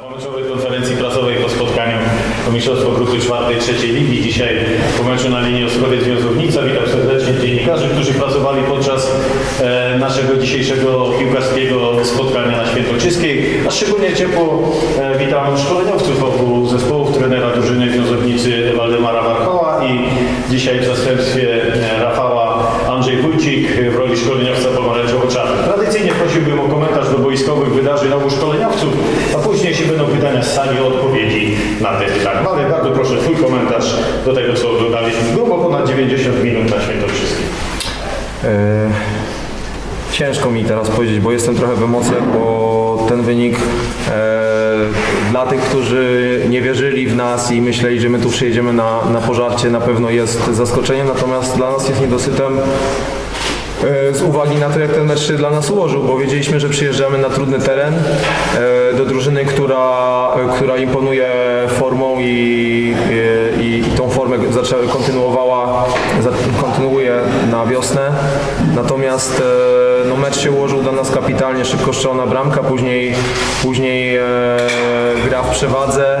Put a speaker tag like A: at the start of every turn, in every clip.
A: Po meczowej konferencji prasowej po spotkaniu o Mistrzostwo Grupy 4 trzeciej Ligi. Dzisiaj po meczu na linii Ostrowiec Wiązownica. Witam serdecznie dziennikarzy, którzy pracowali podczas e, naszego dzisiejszego piłkarskiego spotkania na Świętokrzyskiej. A szczególnie ciepło e, witam szkoleniowców obu zespołów, trenera drużyny Wiązownicy Waldemara Warchoła i dzisiaj w zastępstwie e, Rafała Andrzej Wójcik w roli szkoleniowca prosiłbym o komentarz do boiskowych wydarzeń obu szkoleniowców, a później jeśli będą pytania z sali, odpowiedzi na te pytania. Ale bardzo proszę Twój komentarz do tego, co oglądaliśmy grubo ponad 90 minut na Świętokrzyskim.
B: E, Ciężko mi teraz powiedzieć, bo jestem trochę w emocjach, bo ten wynik e, dla tych, którzy nie wierzyli w nas i myśleli, że my tu przyjedziemy na, na pożarcie, na pewno jest zaskoczeniem, natomiast dla nas jest niedosytem z uwagi na to, jak ten mecz się dla nas ułożył, bo wiedzieliśmy, że przyjeżdżamy na trudny teren e, do drużyny, która, która imponuje formą i, i, i tą formę zaczęła, kontynuowała, kontynuuje na wiosnę. Natomiast e, no, mecz się ułożył dla nas kapitalnie, szybko strzelona bramka, później, później e, gra w przewadze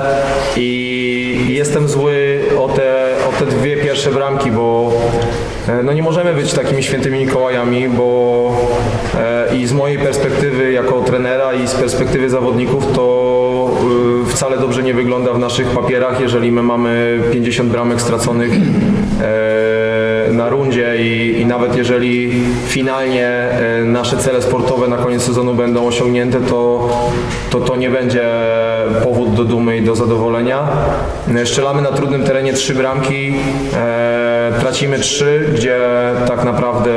B: i jestem zły o te, pierwsze bramki, bo e, no nie możemy być takimi świętymi Mikołajami, bo e, i z mojej perspektywy jako trenera i z perspektywy zawodników to wcale dobrze nie wygląda w naszych papierach, jeżeli my mamy 50 bramek straconych e, na rundzie i, i nawet jeżeli finalnie e, nasze cele sportowe na koniec sezonu będą osiągnięte, to to, to nie będzie powód do dumy i do zadowolenia. E, Strzelamy na trudnym terenie trzy bramki, e, tracimy trzy, gdzie tak naprawdę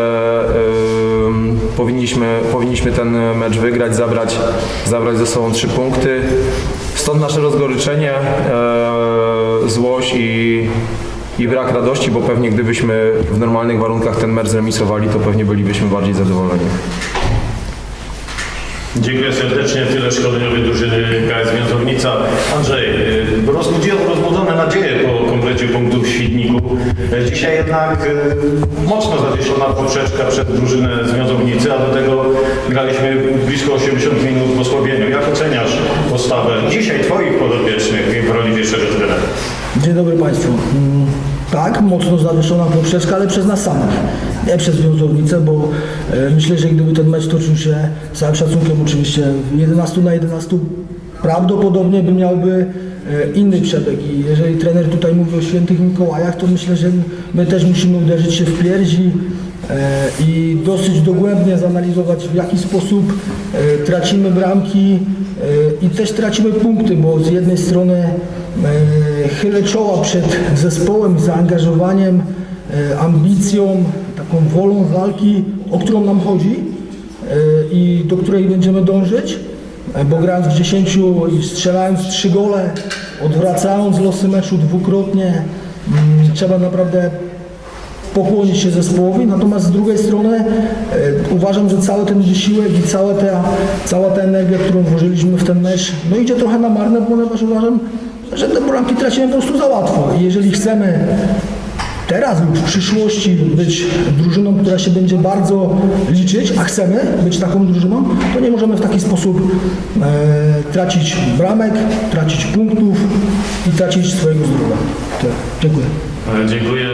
B: powinniśmy, powinniśmy ten mecz wygrać, zabrać, zabrać ze sobą trzy punkty. Stąd nasze rozgoryczenie, e, złość i, i brak radości, bo pewnie gdybyśmy w normalnych warunkach ten mecz zremisowali, to pewnie bylibyśmy bardziej zadowoleni.
A: Dziękuję serdecznie. Tyle szkoleniowej drużyny KS Wiązownica. Andrzej, rozbudziło rozbudzone nadzieje po komplecie punktów Dzisiaj jednak y, mocno zawieszona poprzeczka przed drużynę z Wiązownicy, a do tego graliśmy blisko 80 minut w osłabieniu. Jak oceniasz postawę dzisiaj Twoich podopiecznych w roli pierwszego trenera?
C: Dzień dobry Państwu. Mm, Tak, mocno zawieszona poprzeczka, ale przez nas samych, nie przez wiązownicę, bo e, myślę, że gdyby ten mecz toczył się całym szacunkiem oczywiście 11 na 11, prawdopodobnie by miałby inny przebieg i jeżeli trener tutaj mówi o świętych Mikołajach, to myślę, że my też musimy uderzyć się w piersi e, i dosyć dogłębnie zanalizować w jaki sposób e, tracimy bramki e, i też tracimy punkty, bo z jednej strony e, chylę czoła przed zespołem, zaangażowaniem, e, ambicją, taką wolą walki, o którą nam chodzi e, i do której będziemy dążyć, e, bo grając w 10 i strzelając 3 gole, odwracając losy meczu dwukrotnie, mm, trzeba naprawdę pokłonić się zespołowi, natomiast z drugiej strony e, uważam, że cały ten wysiłek i cała ta, cała ta energia, którą włożyliśmy w ten mecz, no idzie trochę na marne, ponieważ uważam, że te bramki tracimy po prostu za łatwo. I jeżeli chcemy teraz lub w przyszłości być drużyną, która się będzie bardzo liczyć, a chcemy być taką drużyną, to nie możemy w taki sposób e, tracić bramek, tracić punktów i tracić swojego zdrowia. Dziękuję.
A: E, Dziękuję.